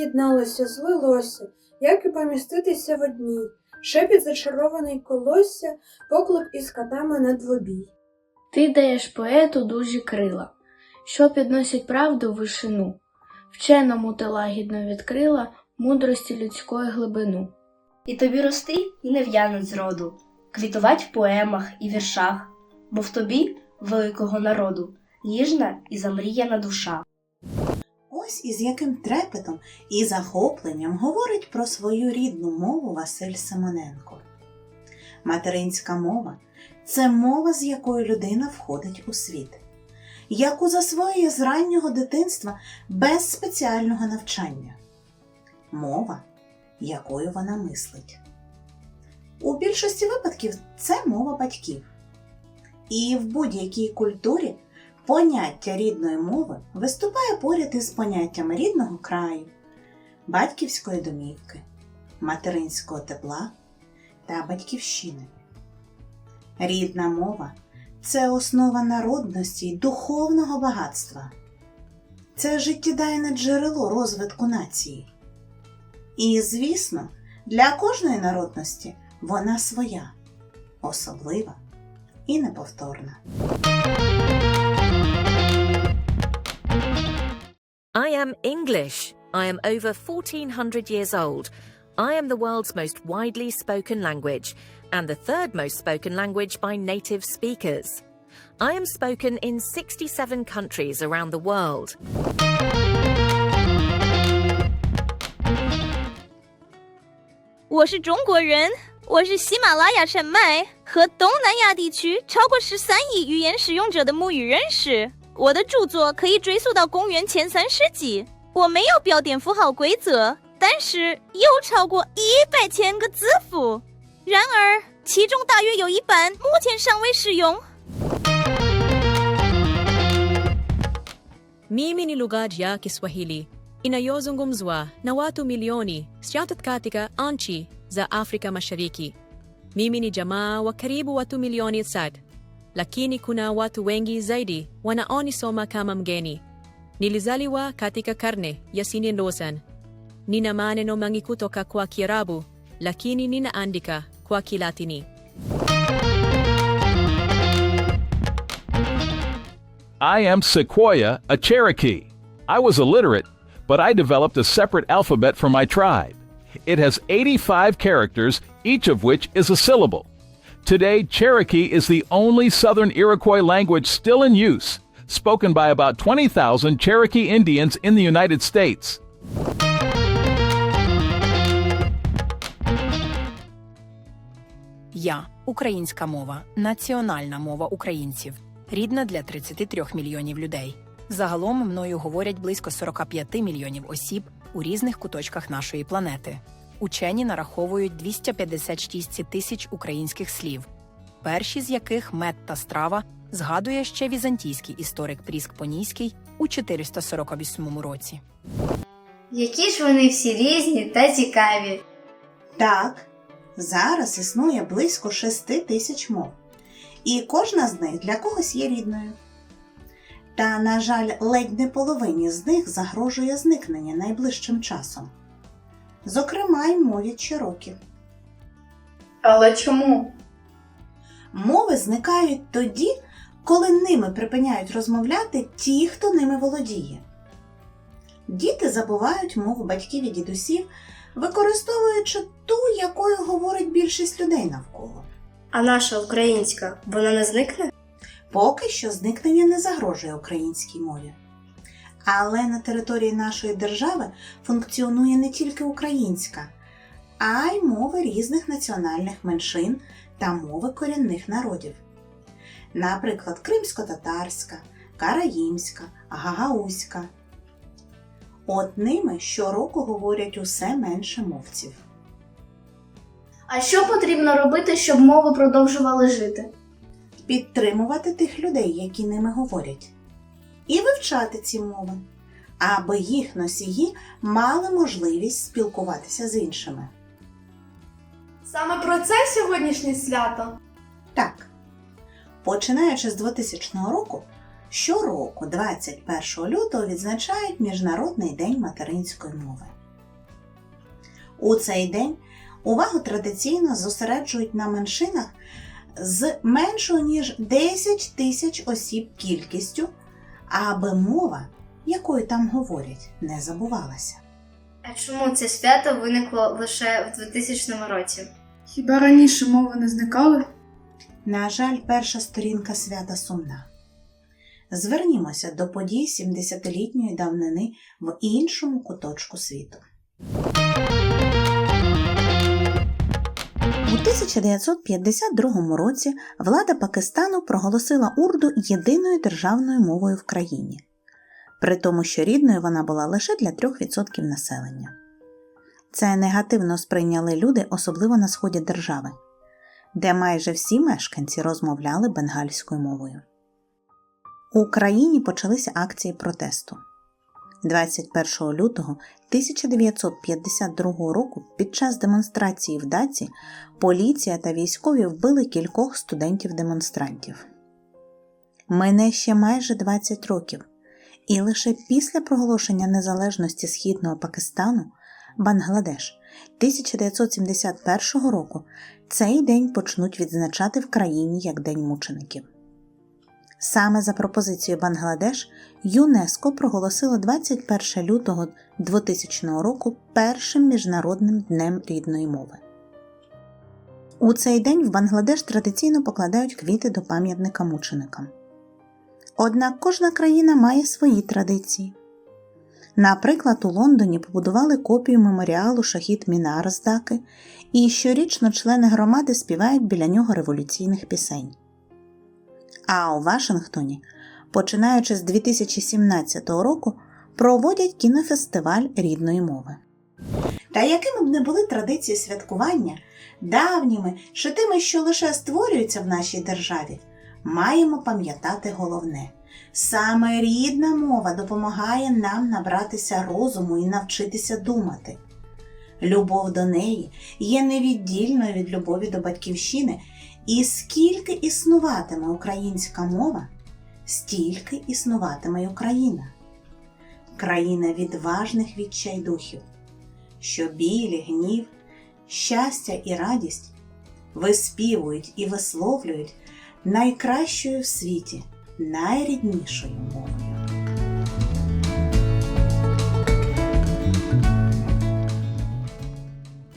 з'єдналося, злилося, як і поміститися в одній. Шепіт зачарований колосся, поклик із котами на двобій. Ти даєш поету дужі крила, що підносять правду в вишину, вченому ти лагідно відкрила мудрості людської глибину. І тобі рости і не в'януть зроду, квітувать в поемах і віршах, бо в тобі, великого народу, ніжна і замріяна душа. Ось із яким трепетом і захопленням говорить про свою рідну мову Василь Симоненко. Материнська мова це мова, з якою людина входить у світ, яку засвоює з раннього дитинства без спеціального навчання, мова, якою вона мислить. У більшості випадків це мова батьків. І в будь-якій культурі Поняття рідної мови виступає поряд із поняттями рідного краю, батьківської домівки, материнського тепла та батьківщини. Рідна мова це основа народності й духовного багатства. Це життєдайне джерело розвитку нації. І, звісно, для кожної народності вона своя, особлива і неповторна. I am English. I am over 1400 years old. I am the world's most widely spoken language and the third most spoken language by native speakers. I am spoken in 67 countries around the world. I 我的。著作可以追溯到公元前三世纪。我没有标点符号规则，但是有超过一百千个字符。然而，其中大约有一半目前尚未使用。Mimi ni lugha ya Kiswahili inayozungumzwa na watu milioni 60 katika anchi za Afrika Mashariki. Mimi ni jamaa wa karibu watu milioni sad, lakini kuna watu wengi zaidi wanaonisoma kama mgeni. Nilizaliwa katika karne ya Sinendosan. Nina maneno mengi kutoka kwa Kiarabu, lakini ninaandika kwa Kilatini. I am Sequoia, a Cherokee. I was illiterate, but I developed a separate alphabet for my tribe. It has 85 characters, each of which is a syllable. Today, Cherokee is the only Southern Iroquois language still in use, spoken by about 20,000 Cherokee Indians in the United States. Я українська мова, національна мова українців, рідна для 33 мільйонів людей. Загалом мною говорять близько 45 мільйонів осіб у різних куточках нашої планети. Учені нараховують 256 тисяч українських слів, перші з яких мед та страва згадує ще візантійський історик Пріск Понійський у 448 році. Які ж вони всі різні та цікаві. Так, зараз існує близько шести тисяч мов, і кожна з них для когось є рідною. Та, на жаль, ледь не половині з них загрожує зникнення найближчим часом. Зокрема, й мові Чирокі. Але чому? Мови зникають тоді, коли ними припиняють розмовляти ті, хто ними володіє. Діти забувають мову батьків і дідусів, використовуючи ту, якою говорить більшість людей навколо. А наша українська, вона не зникне? Поки що зникнення не загрожує українській мові. Але на території нашої держави функціонує не тільки українська, а й мови різних національних меншин та мови корінних народів. Наприклад, кримсько-татарська, караїмська, гагаузька. От ними щороку говорять усе менше мовців. А що потрібно робити, щоб мови продовжували жити? підтримувати тих людей, які ними говорять, і вивчати ці мови, аби їх носії мали можливість спілкуватися з іншими. Саме про це сьогоднішнє свято. Так, починаючи з 2000 року, щороку, 21 лютого, відзначають Міжнародний день материнської мови. У цей день увагу традиційно зосереджують на меншинах з меншою ніж 10 тисяч осіб кількістю, аби мова, якою там говорять, не забувалася. А чому це свято виникло лише в 2000 році? Хіба раніше мови не зникали? На жаль, перша сторінка свята сумна. Звернімося до подій 70-літньої давнини в іншому куточку світу. У 1952 році влада Пакистану проголосила урду єдиною державною мовою в країні, при тому, що рідною вона була лише для 3% населення. Це негативно сприйняли люди, особливо на сході держави, де майже всі мешканці розмовляли бенгальською мовою. У Україні почалися акції протесту. 21 лютого 1952 року під час демонстрації в Даці поліція та військові вбили кількох студентів-демонстрантів. Мине ще майже 20 років, і лише після проголошення незалежності Східного Пакистану Бангладеш 1971 року цей день почнуть відзначати в країні як День мучеників. Саме за пропозицією Бангладеш ЮНЕСКО проголосило 21 лютого 2000 року першим міжнародним днем рідної мови. У цей день в Бангладеш традиційно покладають квіти до пам'ятника мученикам. Однак кожна країна має свої традиції. Наприклад, у Лондоні побудували копію меморіалу Шахід Мінар з Даки, і щорічно члени громади співають біля нього революційних пісень. А у Вашингтоні, починаючи з 2017 року, проводять кінофестиваль рідної мови. Та якими б не були традиції святкування, давніми чи тими, що лише створюються в нашій державі, маємо пам'ятати головне. Саме рідна мова допомагає нам набратися розуму і навчитися думати. Любов до неї є невіддільною від любові до батьківщини, і скільки існуватиме українська мова, стільки існуватиме й Україна. Країна відважних відчайдухів, що білі, гнів, щастя і радість виспівують і висловлюють найкращою в світі, найріднішою мовою.